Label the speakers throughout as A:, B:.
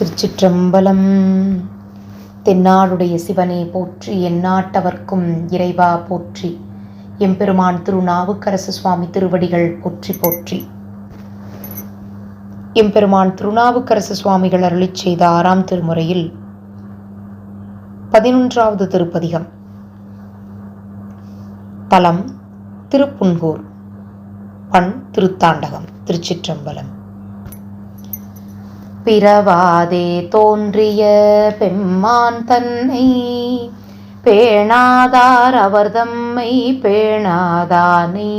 A: திருச்சிற்றம்பலம். தென்னாடுடைய சிவனே போற்றி எந்நாட்டவர்க்கும் இறைவா போற்றி. எம்பெருமான் திருநாவுக்கரசு சுவாமி திருவடிகள் போற்றி போற்றி. எம்பெருமான் திருநாவுக்கரசு சுவாமிகள் அருளி செய்த ஆறாம் திருமுறையில் பதினொன்றாவது திருப்பதிகம். தலம் திருப்புன்கூர். பண் திருத்தாண்டகம் திருச்சிற்றம்பலம். பிறவாதே தோன்றிய பெம்மான் தன்னை. பேணாதார் அவர் தம்மை பேணாதானே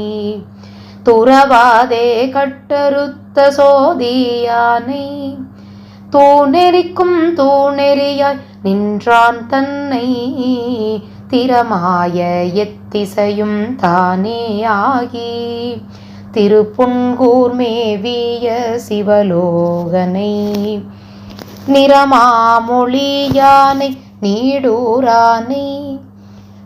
A: துறவாதே கட்டறுத்த சோதியானை தூணெறிக்கும் தூணெறியாய் நின்றான் தன்னை. திறமாய எத்திசையும் தானே ஆகி. திருப்புன்கூர் மேவிய சிவலோகனை நிறமாமொழியானை நீடூரானை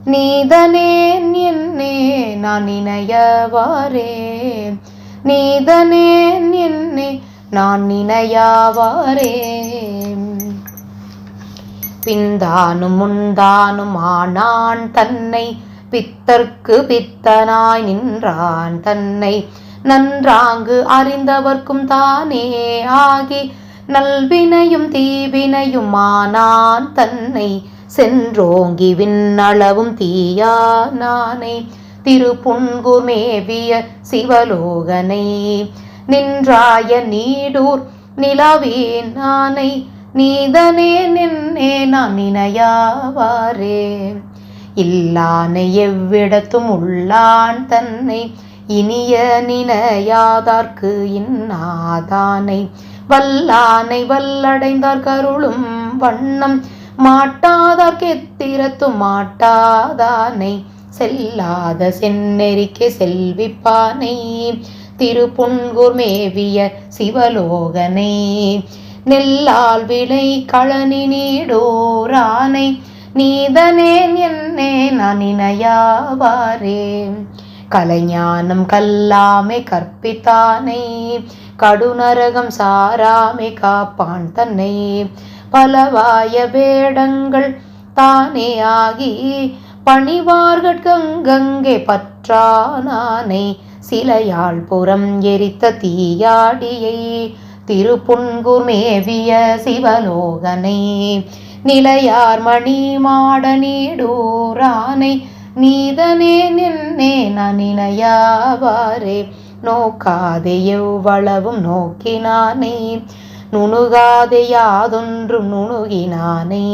A: நீதனேன் என்னே நான் நினையவாரே நீதனேன் என்னே நான் நினையாவாரே பின்தானும் முந்தானும் ஆனான் தன்னை பித்தர்க்கு பித்தனாய் நின்றான் தன்னை. நன்றாங்கு அறிந்தவர்க்கும் தானே ஆகி நல்வினையும் தீவினையும் ஆனான் தன்னை. சென்றோங்கி விண்ணளவும் தீயா நானே திருப்புன்குர் மேவிய சிவலோகனை. நின்றாய நீடூர் நிலவேன் நானை நீதனே நின்னே நான் நினையாவாரே. இல்லானை எவ்விடத்தும் உள்ளான் தன்னை இனிய நினையாதார்க்கு இன்னாதானை. வல்லானை வல்லடைந்தார் கருளும் வண்ணம் மாட்டாதார்க்கு எத்திரத்தும் மாட்டாதானை. செல்லாத செந்நெறிக்கே செல்விப்பானை திருப்புன்கூர் மேவிய சிவலோகனை. நெல்லால் விளை களனி நீடோரானை நீதனேன் என்னே நான் நினையாவாரே கலைஞானம் கல்லாமை கற்பித்தானை. கடுநரகம் சாராமை காப்பான் தன்னை. பலவாய வேடங்கள் தானே ஆகி பணிவார்கங்கங்கே பற்றானானை. சிலையாள் புறம் எரித்த தீயாடியை திருப்புன்குமேவிய சிவலோகனை. நிலையார் மணி மாட நீடூரானை நீதனே நின்னே நான் நினையாவாரே நோக்காதே எவ்வளவும் நோக்கினானே நுணுகாதே யாதொன்றும் நுணுகினானே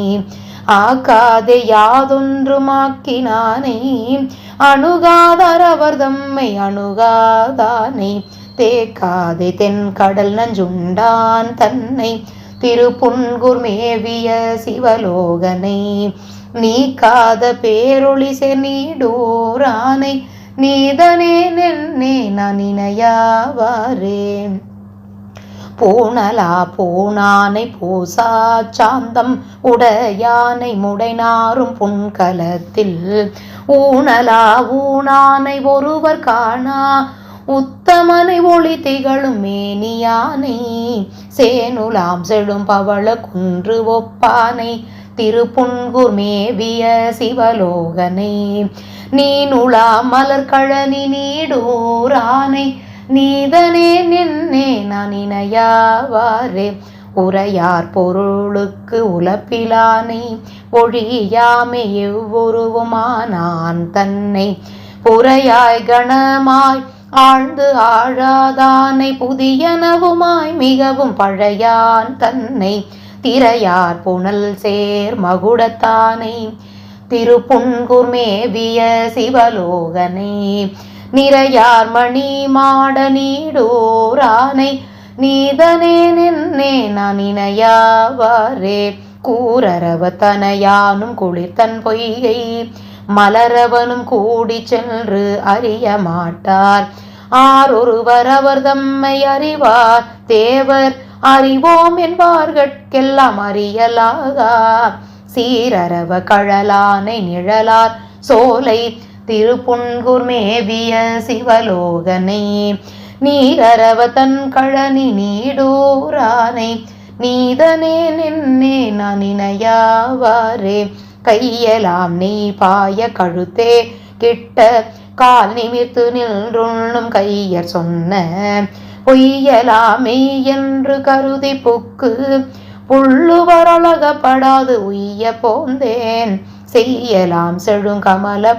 A: ஆக்காதே யாதொன்றும் ஆக்கினானே அணுகாதார் அவர் தம்மை அணுகாதானே தேக்காதே தென்கடல் நஞ்சுண்டான் தன்னை திரு புன்குர்மேவிய சிவலோகனை நீக்காத பேரொளி நீடூரானை நீதனே நென்னே நான் இணையாவாரே. பூணலா பூணானை பூசா சாந்தம் உடையானை முடைநாரும் புன்கலத்தில். ஊனலா ஊனானை ஒருவர் காணா உத்தமனை ஒளி திகழும் மேனியானை சேனுலாம் செழும் பவள குன்று ஒப்பானை திருப்புன்குர் மேவிய சிவலோகனை நீ நுழா மலர்கழனி நீடூரானை நீதனே நின்னே நான் இணையாவாரே உரையார் பொருளுக்கு உலப்பிலானை ஒழியாமை எவ்வொருவுமானான் தன்னை புறையாய் கணமாய் ஆழ்ந்து ஆழாதானை புதியனவுமாய் மிகவும் பழையான் தன்னை திரையார் புனல் சேர் மகுடத்தானை திருப்புன்குர் சிவலோகனே சிவலோகனை. நிறையார் மணி மாட நீடோரானை நீதனே நின்னே நான் இணையாவாரே. கூரரவ தனையானும் குளிர்தன் பொய்கை. மலரவனும் கூடி சென்று அறிய மாட்டார் ஆரொருவர் அவர் தம்மை அறிவார். தேவர் அறிவோம் என்பார்கட்கெல்லாம் அறியலாகா சீரரவ கழலானை நிழலார். சோலை திருப்புன்குர் மேவிய சிவலோகனை. நீரரவ தன் கழனி நீடூரானை. நீதனே நின்னே நான் இணையாவாரே. கையலாம் நீ பாய கழுத்தே கிட்ட கால் நிமிர்த்து நின்றுண்ணும் கையர் சொன்ன பொய்யலாமே என்று கருதி புக்கு. புள்ளுவரழகப்படாது உய்ய போந்தேன். செய்யலாம் செழுங்கமல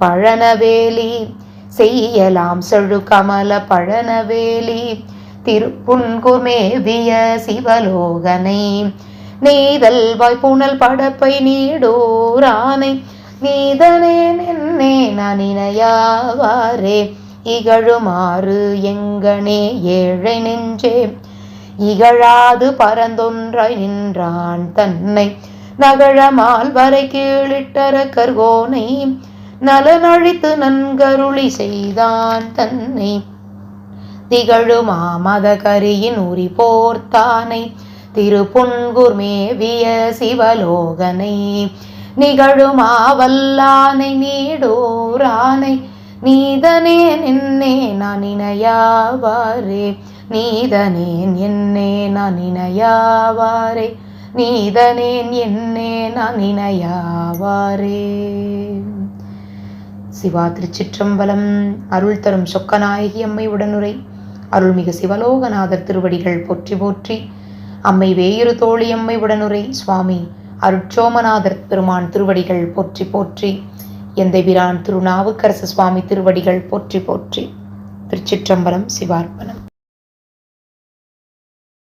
A: பழனவேலி. செய்யலாம் செழுக்கமல பழனவேலி. திருப்புன்குமேவிய சிவலோகனை நீதல் வாய்ப்புணல் படப்பை நீடோரானை நீதனே நின்னே நான் இணையாவாரே இகழுமாறு எங்கனே ஏழை நெஞ்சே. இகழாது பரந்தொன்றாய் நின்றான் தன்னை. நகழமால் வரை கீழிட்டர கர்கோனை. நலனழித்து நன்கருளி செய்தான் தன்னை. திகழுமா மத கரியின் உரி போர்த்தானை திருப்புன்குர் மேவிய சிவலோகனை நிகழுமாவல்லானை நீடோரானை நீதனே நின்னே நான் இணையாவாரே நீதனேன் என்னே நான் இணையாவாரே நீதனேன் என்னே நான் இணையாவாரே. சிவா திருச்சிற்றம்பலம் அருள் தரும் சொக்கநாயகி அம்மை உடனுரை அருள்மிகு சிவலோகநாதர் திருவடிகள் போற்றி போற்றி அம்மை வேயிறு தோழியம்மை உடனுரை சுவாமி அருட்சோமநாதர் பெருமான் திருவடிகள் போற்றி போற்றி. எந்தை திருநாவுக்கரச திருநாவுக்கரசு சுவாமி திருவடிகள் போற்றி போற்றி. திருச்சிற்றம்பலம் சிவார்ப்பணம்.